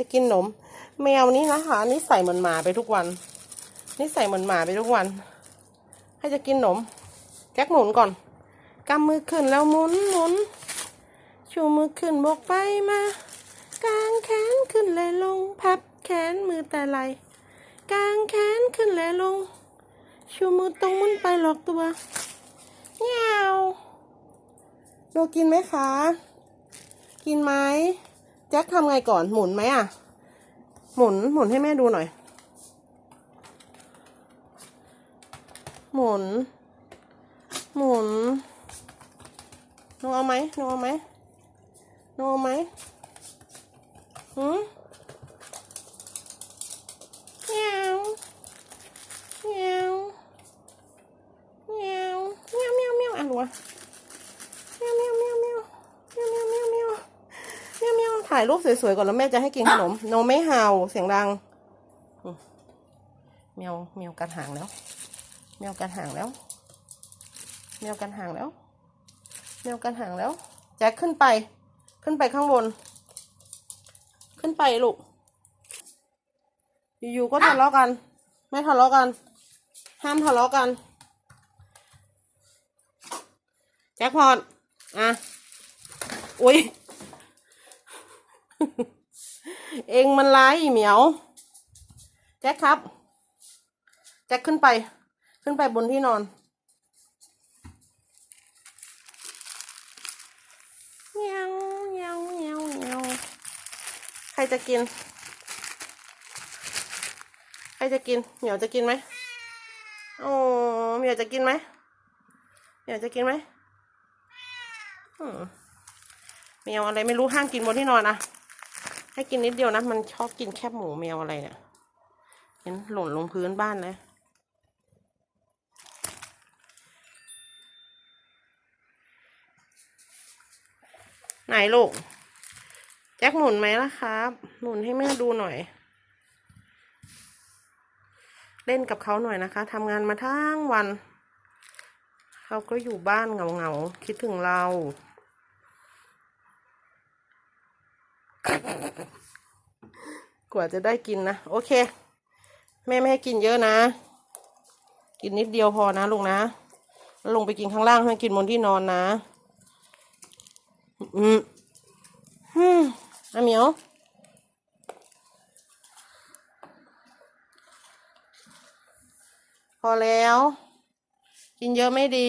จะกินนม แมวนี้นะคะนิสัยเหมือนหมาไปทุกวันนิสัยเหมือนหมาไปทุกวันให้จะกินนม แจ็คหมุนก่อนกำมือขึ้นแล้วหมุนหมุนชูมือขึ้นบกไปมากางแขนขึ้นเลยลง พับแขนมือแต่ไหลกางแขนขึ้นเลยลง ชูมือตรงมุนไปหลอกตัวเงวโดกินไหมคะ กินไหม แจ็คทำไงก่อนหมุนไหมอะ หมุนหมุนให้แม่ดูหน่อย หมุน หมุนนูเอาไหมนูเอาไหมนูเอาไหมหืมเมียวเมียวเมียวเมียวเมียวเมียวอะหนู ถ่ายรูปสวยๆก่อนแล้วแม่จะให้กินขนมโนไม่เห่าเสียงดังเมียวเมียวกัดหางแล้วเมียวกัดหางแล้วเมียวกันหางแล้วเมียวกันหางแล้วแจ็คขึ้นไป ขึ้นไปข้างบน ขึ้นไปลูกอยู่ๆก็ทะเลาะกัน ไม่ทะเลาะกัน ห้ามทะเลาะกัน แจ็คพอตอะอุ้ย เองมันร้ายเหมียว แจ็คครับ แจ็คขึ้นไป ขึ้นไปบนที่นอน เงี้ยวเงี้ยวเงี้ยวเงี้ยวใครจะกิน ใครจะกิน เหมียวจะกินไหมโอ้เหมียวจะกินไหมเหมียวจะกินไหมอืมแมวอะไรไม่รู้ห้ามกินบนที่นอนนะ ให้กินนิดเดียวนะ มันชอบกินแคบหมูแมวอะไรเนี่ยเห็นหล่นลงพื้นบ้านเลยไหนลูก แจ็คหมุนไหมล่ะครับ หมุนให้แม่ดูหน่อย เล่นกับเขาหน่อยนะคะทำงานมาทั้งวัน เขาก็อยู่บ้านเหงาๆ คิดถึงเรา กว่าจะได้กินนะ โอเค แม่ไม่ให้กินเยอะนะ กินนิดเดียวพอนะลูกนะ แล้วลงไปกินข้างล่างให้กินบนที่นอนนะ อืมฮึมอาเหมียวพอแล้ว กินเยอะไม่ดี